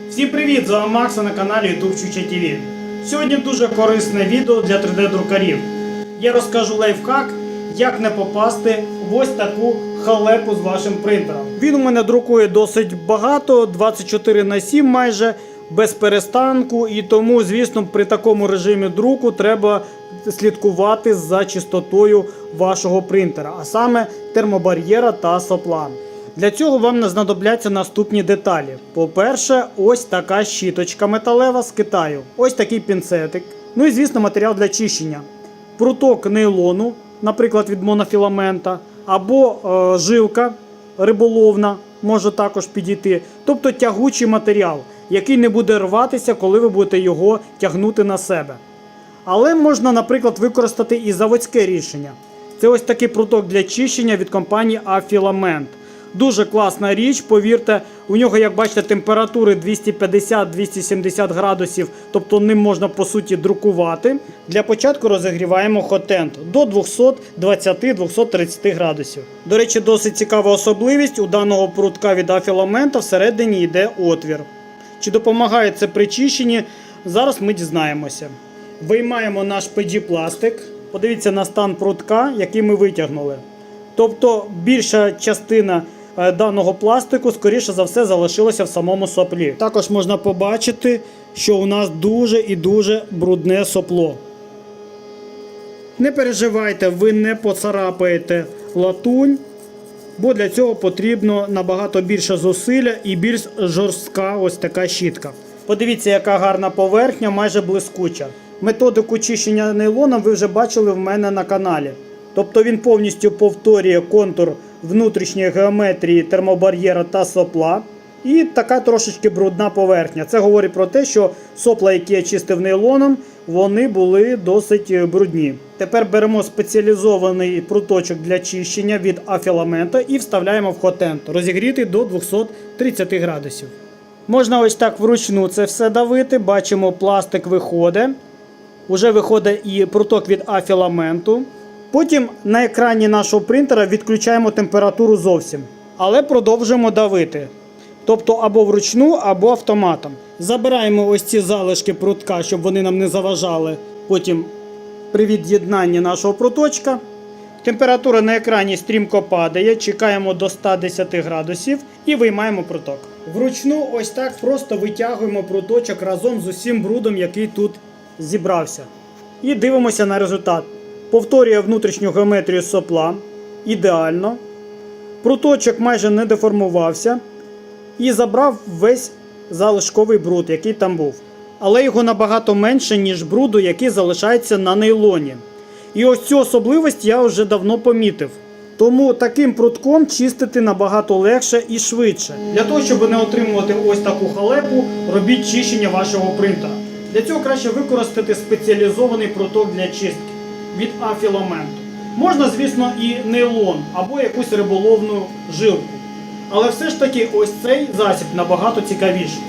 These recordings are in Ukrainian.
Всім привіт! З вами Макса на каналі YouTube Чуча TV. Сьогодні дуже корисне відео для 3D-друкарів. Я розкажу лайфхак, як не попасти в ось таку халепу з вашим принтером. Він у мене друкує досить багато, 24 на 7 майже, без перестанку, і тому, звісно, при такому режимі друку треба слідкувати за чистотою вашого принтера, а саме термобар'єра та сопла. Для цього вам не знадобляться наступні деталі. По-перше, ось така щіточка металева з Китаю, ось такий пінцетик. Ну і звісно, матеріал для чищення. Пруток нейлону, наприклад, від монофіламента, або е, жилка риболовна може також підійти. Тобто тягучий матеріал, який не буде рватися, коли ви будете його тягнути на себе. Але можна, наприклад, використати і заводське рішення. Це ось такий пруток для чищення від компанії Афіламент. Дуже класна річ, повірте, у нього, як бачите, температури 250-270 градусів, тобто ним можна по суті друкувати. Для початку розігріваємо хотент до 220-230 градусів. До речі, досить цікава особливість у даного прутка від афіламента всередині йде отвір. Чи допомагає це при чищенні? Зараз ми дізнаємося. Виймаємо наш PD-пластик. Подивіться на стан прутка, який ми витягнули. Тобто більша частина даного пластику, скоріше за все, залишилася в самому соплі. Також можна побачити, що у нас дуже і дуже брудне сопло. Не переживайте, ви не поцарапаєте латунь, бо для цього потрібно набагато більше зусилля і більш жорстка ось така щітка. Подивіться, яка гарна поверхня, майже блискуча. Методику чищення нейлоном ви вже бачили в мене на каналі. Тобто він повністю повторює контур внутрішньої геометрії термобар'єра та сопла. І така трошечки брудна поверхня. Це говорить про те, що сопла, які я чистив нейлоном, вони були досить е, брудні. Тепер беремо спеціалізований пруточок для чищення від афіламента і вставляємо в хотент, розігріти до 230 градусів. Можна ось так вручну це все давити. Бачимо, пластик виходить. Уже виходить і пруток від афіламенту. Потім на екрані нашого принтера відключаємо температуру зовсім, але продовжуємо давити. Тобто або вручну, або автоматом. Забираємо ось ці залишки прутка, щоб вони нам не заважали. Потім при від'єднанні нашого пруточка. Температура на екрані стрімко падає, чекаємо до 110 градусів і виймаємо пруток. Вручну ось так просто витягуємо пруточок разом з усім брудом, який тут зібрався. І дивимося на результат. Повторює внутрішню геометрію сопла. Ідеально. Пруточок майже не деформувався і забрав весь залишковий бруд, який там був. Але його набагато менше, ніж бруду, який залишається на нейлоні. І ось цю особливість я вже давно помітив. Тому таким прутком чистити набагато легше і швидше. Для того, щоб не отримувати ось таку халепу, робіть чищення вашого принтера. Для цього краще використати спеціалізований пруток для чистки від афіламенту. Можна, звісно, і нейлон або якусь риболовну жилку. Але все ж таки ось цей засіб набагато цікавіший.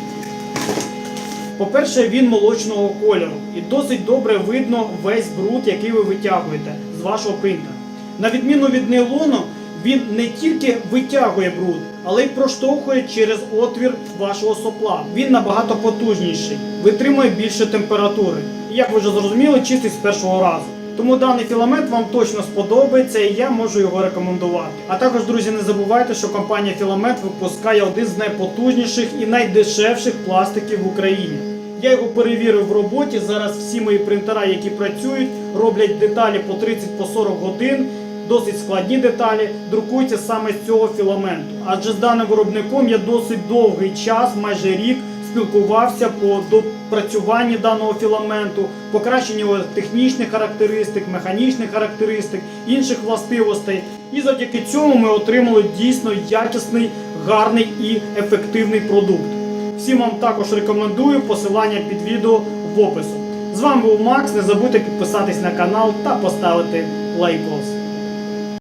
По-перше, він молочного кольору і досить добре видно весь бруд, який ви витягуєте з вашого принтера. На відміну від нейлону, він не тільки витягує бруд, але й проштовхує через отвір вашого сопла. Він набагато потужніший, витримує більше температури. І як ви вже зрозуміли, чистить з першого разу. Тому даний філамент вам точно сподобається і я можу його рекомендувати. А також, друзі, не забувайте, що компанія Філамент випускає один з найпотужніших і найдешевших пластиків в Україні. Я його перевірив в роботі. Зараз всі мої принтера, які працюють, роблять деталі по 30-40 годин. Досить складні деталі друкуються саме з цього філаменту. Адже з даним виробником я досить довгий час, майже рік, спілкувався по допрацюванні даного філаменту, покращенню його технічних характеристик, механічних характеристик, інших властивостей. І завдяки цьому ми отримали дійсно якісний, гарний і ефективний продукт. Всім вам також рекомендую посилання під відео в опису. З вами був Макс. Не забудьте підписатись на канал та поставити лайкос.